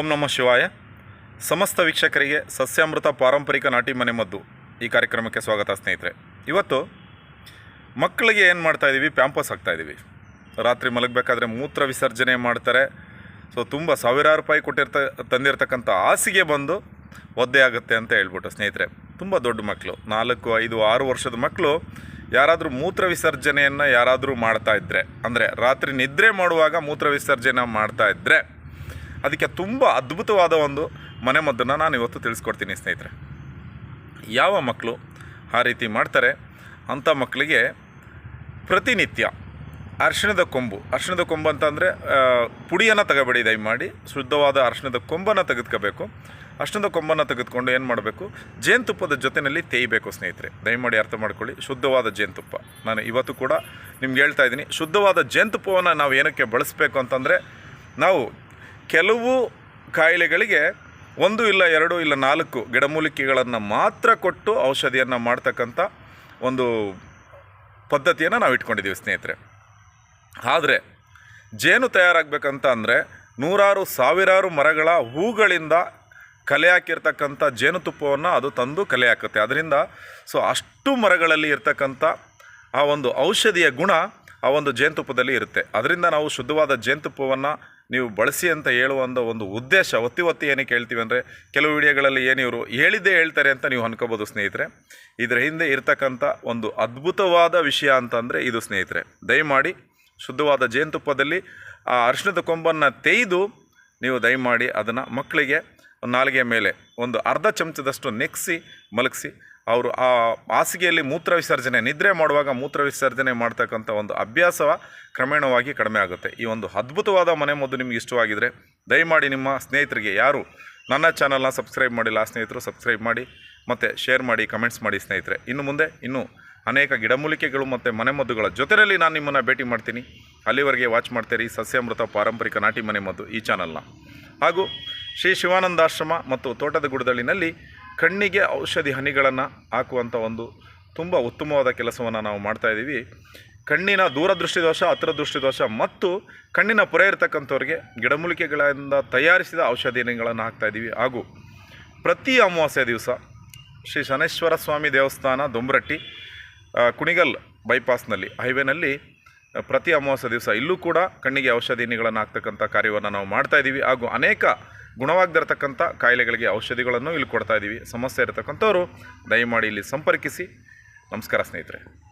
ಓಂ ನಮಃ ಶಿವಾಯ. ಸಮಸ್ತ ವೀಕ್ಷಕರಿಗೆ ಸಸ್ಯಾಮೃತ ಪಾರಂಪರಿಕ ನಾಟಿ ಮನೆಮದ್ದು ಈ ಕಾರ್ಯಕ್ರಮಕ್ಕೆ ಸ್ವಾಗತ ಸ್ನೇಹಿತರೆ. ಇವತ್ತು ಮಕ್ಕಳಿಗೆ ಏನು ಮಾಡ್ತಾ ಇದ್ದೀವಿ ಪ್ಯಾಂಪಸ್ ಹಾಕ್ತಾ ಇದ್ದೀವಿ ರಾತ್ರಿ ಮಲಗಬೇಕಾದ್ರೆ ಮೂತ್ರ ವಿಸರ್ಜನೆ ಮಾಡ್ತಾರೆ. ಸೊ ತುಂಬ ಸಾವಿರಾರು ರೂಪಾಯಿ ಕೊಟ್ಟಿರ್ತ, ತಂದಿರತಕ್ಕಂಥ ಹಾಸಿಗೆ ಬಂದು ಒದ್ದೆ ಆಗುತ್ತೆ ಅಂತ ಹೇಳ್ಬಿಟ್ಟು ಸ್ನೇಹಿತರೆ. ತುಂಬ ದೊಡ್ಡ ಮಕ್ಕಳು ನಾಲ್ಕು, ಐದು, ಆರು ವರ್ಷದ ಮಕ್ಕಳು ಯಾರಾದರೂ ಮೂತ್ರ ವಿಸರ್ಜನೆಯನ್ನು ಯಾರಾದರೂ ಮಾಡ್ತಾ ಇದ್ದರೆ ಅಂದರೆ ರಾತ್ರಿ ನಿದ್ರೆ ಮಾಡುವಾಗ ಮೂತ್ರ ವಿಸರ್ಜನೆ ಮಾಡ್ತಾ ಇದ್ದರೆ ಅದಕ್ಕೆ ತುಂಬ ಅದ್ಭುತವಾದ ಒಂದು ಮನೆಮದ್ದನ್ನು ನಾನು ಇವತ್ತು ತಿಳಿಸ್ಕೊಡ್ತೀನಿ, ಸ್ನೇಹಿತರೆ. ಯಾವ ಮಕ್ಕಳು ಆ ರೀತಿ ಮಾಡ್ತಾರೆ? ಅಂಥ ಮಕ್ಕಳಿಗೆ ಪ್ರತಿನಿತ್ಯ ಅರ್ಶಿಣದ ಕೊಂಬು ಅರ್ಶಿಣದ ಕೊಂಬು ಅಂತಂದರೆ ಪುಡಿಯನ್ನು ತಗೋಬೇಡಿ, ದಯಮಾಡಿ. ಶುದ್ಧವಾದ ಅರ್ಶಿಣದ ಕೊಂಬನ್ನು ತೆಗೆದುಕೋಬೇಕು. ಅರ್ಶಿಣದ ಕೊಂಬನ್ನು ತೆಗೆದುಕೊಂಡು ಏನು ಮಾಡಬೇಕು? ಜೇನುತುಪ್ಪದ ಜೊತೆಯಲ್ಲಿ ತೇಯಬೇಕು, ಸ್ನೇಹಿತರೆ. ದಯಮಾಡಿ ಅರ್ಥ ಮಾಡ್ಕೊಳ್ಳಿ. ಶುದ್ಧವಾದ ಜೇನುತುಪ್ಪ. ನಾನು ಇವತ್ತು ಕೂಡ ನಿಮ್ಗೆ ಹೇಳ್ತಾ ಇದ್ದೀನಿ, ಶುದ್ಧವಾದ ಜೇನುತುಪ್ಪವನ್ನು ನಾವು ಏನಕ್ಕೆ ಬಳಸಬೇಕು ಅಂತಂದರೆ, ನಾವು ಕೆಲವು ಕಾಯಿಲೆಗಳಿಗೆ ಒಂದು ಇಲ್ಲ ಎರಡು ಇಲ್ಲ ನಾಲ್ಕು ಗಿಡಮೂಲಿಕೆಗಳನ್ನು ಮಾತ್ರ ಕೊಟ್ಟು ಔಷಧಿಯನ್ನು ಮಾಡ್ತಕ್ಕಂಥ ಒಂದು ಪದ್ಧತಿಯನ್ನು ನಾವು ಇಟ್ಕೊಂಡಿದ್ದೀವಿ ಸ್ನೇಹಿತರೆ. ಆದರೆ ಜೇನು ತಯಾರಾಗಬೇಕಂತ ಅಂದರೆ ನೂರಾರು ಸಾವಿರಾರು ಮರಗಳ ಹೂಗಳಿಂದ ಕಲೆ ಹಾಕಿರ್ತಕ್ಕಂಥ ಜೇನುತುಪ್ಪವನ್ನು ಅದು ತಂದು ಕಲೆ ಹಾಕುತ್ತೆ. ಅದರಿಂದ ಸೊ ಅಷ್ಟು ಮರಗಳಲ್ಲಿ ಇರ್ತಕ್ಕಂಥ ಆ ಒಂದು ಔಷಧಿಯ ಗುಣ ಆ ಒಂದು ಜೇನುತುಪ್ಪದಲ್ಲಿ ಇರುತ್ತೆ. ಅದರಿಂದ ನಾವು ಶುದ್ಧವಾದ ಜೇನುತುಪ್ಪವನ್ನು ನೀವು ಬಳಸಿ ಅಂತ ಹೇಳುವಂಥ ಒಂದು ಉದ್ದೇಶ ಒತ್ತಿ ಒತ್ತಿ ಏನಕ್ಕೆ ಹೇಳ್ತೀವಿ ಅಂದರೆ ಕೆಲವು ವಿಡಿಯೋಗಳಲ್ಲಿ ಏನಿವರು ಹೇಳಿದ್ದೇ ಹೇಳ್ತಾರೆ ಅಂತ ನೀವು ಅನ್ಕೋಬೋದು ಸ್ನೇಹಿತರೆ. ಇದರ ಹಿಂದೆ ಇರತಕ್ಕಂಥ ಒಂದು ಅದ್ಭುತವಾದ ವಿಷಯ ಅಂತಂದರೆ ಇದು ಸ್ನೇಹಿತರೆ. ದಯಮಾಡಿ ಶುದ್ಧವಾದ ಜೇನುತುಪ್ಪದಲ್ಲಿ ಆ ಅರಿಶಿಣದ ಕೊಂಬನ್ನು ತೆಗೆದು ನೀವು ದಯಮಾಡಿ ಅದನ್ನು ಮಕ್ಕಳಿಗೆ ನಾಲಿಗೆ ಮೇಲೆ ಒಂದು ಅರ್ಧ ಚಮಚದಷ್ಟು ನೆಕ್ಸಿ ಮಲಗಿಸಿ ಅವರು ಆ ಹಾಸಿಗೆಯಲ್ಲಿ ಮೂತ್ರ ವಿಸರ್ಜನೆ, ನಿದ್ರೆ ಮಾಡುವಾಗ ಮೂತ್ರ ವಿಸರ್ಜನೆ ಮಾಡ್ತಕ್ಕಂಥ ಒಂದು ಅಭ್ಯಾಸ ಕ್ರಮೇಣವಾಗಿ ಕಡಿಮೆ ಆಗುತ್ತೆ. ಈ ಒಂದು ಅದ್ಭುತವಾದ ಮನೆಮದ್ದು ನಿಮ್ಗೆ ಇಷ್ಟವಾಗಿದ್ದರೆ ದಯಮಾಡಿ ನಿಮ್ಮ ಸ್ನೇಹಿತರಿಗೆ ಯಾರು ನನ್ನ ಚಾನಲ್ನ ಸಬ್ಸ್ಕ್ರೈಬ್ ಮಾಡಿಲ್ಲ, ಆ ಸ್ನೇಹಿತರು ಸಬ್ಸ್ಕ್ರೈಬ್ ಮಾಡಿ, ಮತ್ತು ಶೇರ್ ಮಾಡಿ, ಕಮೆಂಟ್ಸ್ ಮಾಡಿ ಸ್ನೇಹಿತರೆ. ಇನ್ನು ಮುಂದೆ, ಇನ್ನೂ ಅನೇಕ ಗಿಡಮೂಲಿಕೆಗಳು ಮತ್ತು ಮನೆಮದ್ದುಗಳ ಜೊತೆಯಲ್ಲಿ ನಾನು ನಿಮ್ಮನ್ನು ಭೇಟಿ ಮಾಡ್ತೀನಿ. ಅಲ್ಲಿವರೆಗೆ ವಾಚ್ ಮಾಡ್ತೀರಿ ಸಸ್ಯಾಮೃತ ಪಾರಂಪರಿಕ ನಾಟಿ ಮನೆಮದ್ದು ಈ ಚಾನಲ್ನ. ಹಾಗೂ ಶ್ರೀ ಶಿವಾನಂದಾಶ್ರಮ ಮತ್ತು ತೋಟದ ಗುಡದಳ್ಳಿನಲ್ಲಿ ಕಣ್ಣಿಗೆ ಔಷಧಿ ಹನಿಗಳನ್ನು ಹಾಕುವಂಥ ಒಂದು ತುಂಬ ಉತ್ತಮವಾದ ಕೆಲಸವನ್ನು ನಾವು ಮಾಡ್ತಾಯಿದ್ದೀವಿ ಕಣ್ಣಿನ ದೂರದೃಷ್ಟಿ ದೋಷ ಹತ್ರ ದೃಷ್ಟಿ ದೋಷ ಮತ್ತು ಕಣ್ಣಿನ ಪೊರೆ ಇರತಕ್ಕಂಥವ್ರಿಗೆ ಗಿಡಮೂಲಿಕೆಗಳಿಂದ ತಯಾರಿಸಿದ ಔಷಧಿಗಳನ್ನು ಹಾಕ್ತಾಯಿದ್ದೀವಿ ಹಾಗೂ ಪ್ರತಿ ಅಮಾವಾಸ್ಯ ದಿವಸ ಶ್ರೀ ಶನೇಶ್ವರ ಸ್ವಾಮಿ ದೇವಸ್ಥಾನ ದೊಂಬರಟ್ಟಿ ಕುಣಿಗಲ್ ಬೈಪಾಸ್ನಲ್ಲಿ, ಹೈವೇನಲ್ಲಿ ಪ್ರತಿ ಅಮಾವಾಸ್ಯ ದಿವಸ ಇಲ್ಲೂ ಕೂಡ ಕಣ್ಣಿಗೆ ಔಷಧಿಗಳನ್ನು ಹಾಕ್ತಕ್ಕಂಥ ಕಾರ್ಯವನ್ನು ನಾವು ಮಾಡ್ತಾ ಇದ್ದೀವಿ. ಹಾಗೂ ಅನೇಕ ಗುಣವಾಗದಿರತಕ್ಕಂಥ ಕಾಯಿಲೆಗಳಿಗೆ ಔಷಧಿಗಳನ್ನು ಇಲ್ಲಿ ಕೊಡ್ತಾ ಇದ್ದೀವಿ. ಸಮಸ್ಯೆ ಇರತಕ್ಕಂಥವ್ರು ದಯಮಾಡಿ ಇಲ್ಲಿ ಸಂಪರ್ಕಿಸಿ. ನಮಸ್ಕಾರ ಸ್ನೇಹಿತರೆ.